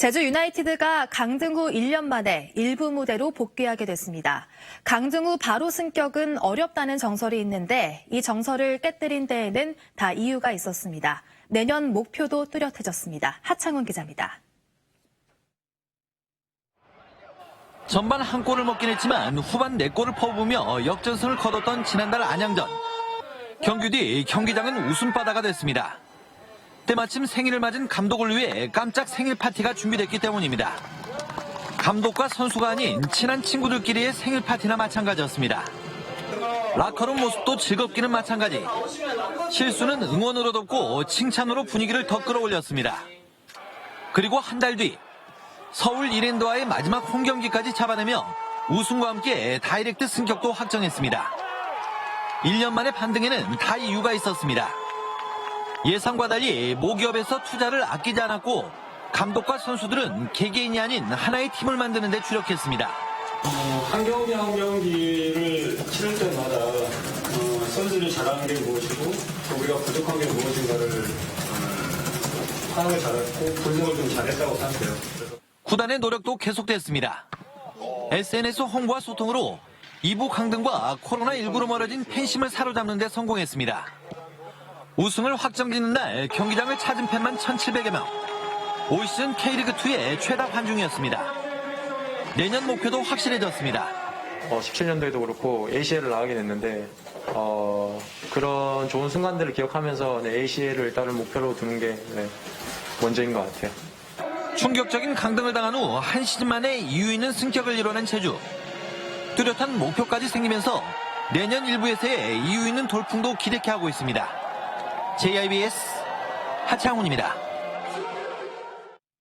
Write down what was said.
제주 유나이티드가 강등 후 1년 만에 일부 무대로 복귀하게 됐습니다. 강등 후 바로 승격은 어렵다는 정설이 있는데 이 정설을 깨뜨린 데에는 다 이유가 있었습니다. 내년 목표도 뚜렷해졌습니다. 하창훈 기자입니다. 전반 한 골을 먹긴 했지만 후반 네 골을 퍼부으며 역전승을 거뒀던 지난달 안양전. 경기 뒤 경기장은 웃음바다가 됐습니다. 때마침 생일을 맞은 감독을 위해 깜짝 생일 파티가 준비됐기 때문입니다. 감독과 선수가 아닌 친한 친구들끼리의 생일 파티나 마찬가지였습니다. 라커룸 모습도 즐겁기는 마찬가지. 실수는 응원으로 덮고 칭찬으로 분위기를 더 끌어올렸습니다. 그리고 한 달 뒤 서울 이랜드와의 마지막 홈 경기까지 잡아내며 우승과 함께 다이렉트 승격도 확정했습니다. 1년 만의 반등에는 다 이유가 있었습니다. 예상과 달리 모기업에서 투자를 아끼지 않았고 감독과 선수들은 개개인이 아닌 하나의 팀을 만드는 데 주력했습니다. 어, 한 경기 한 경기를 치를 때마다 어, 선수들이 잘하는 게 무엇이고 또 우리가 부족한 게 무엇인가를 어, 파악을 잘했고 분석을 좀 잘했다고 생각해요. 구단의 노력도 계속됐습니다. SNS 홍보와 소통으로 이부 강등과 코로나19로 멀어진 팬심을 사로잡는 데 성공했습니다. 우승을 확정짓는 날 경기장을 찾은 팬만 1,700여 명. 올 시즌 K리그2의 최다 관중이었습니다. 내년 목표도 확실해졌습니다. 어, 17년도에도 그렇고 ACL을 나가게 됐는데 어, 그런 좋은 순간들을 기억하면서 네, ACL을 일단은 목표로 두는 게 네, 먼저인 것 같아요. 충격적인 강등을 당한 후 한 시즌 만에 이유 있는 승격을 이뤄낸 제주. 뚜렷한 목표까지 생기면서 내년 1부에서의 이유 있는 돌풍도 기대케 하고 있습니다. JIBS 하창훈입니다.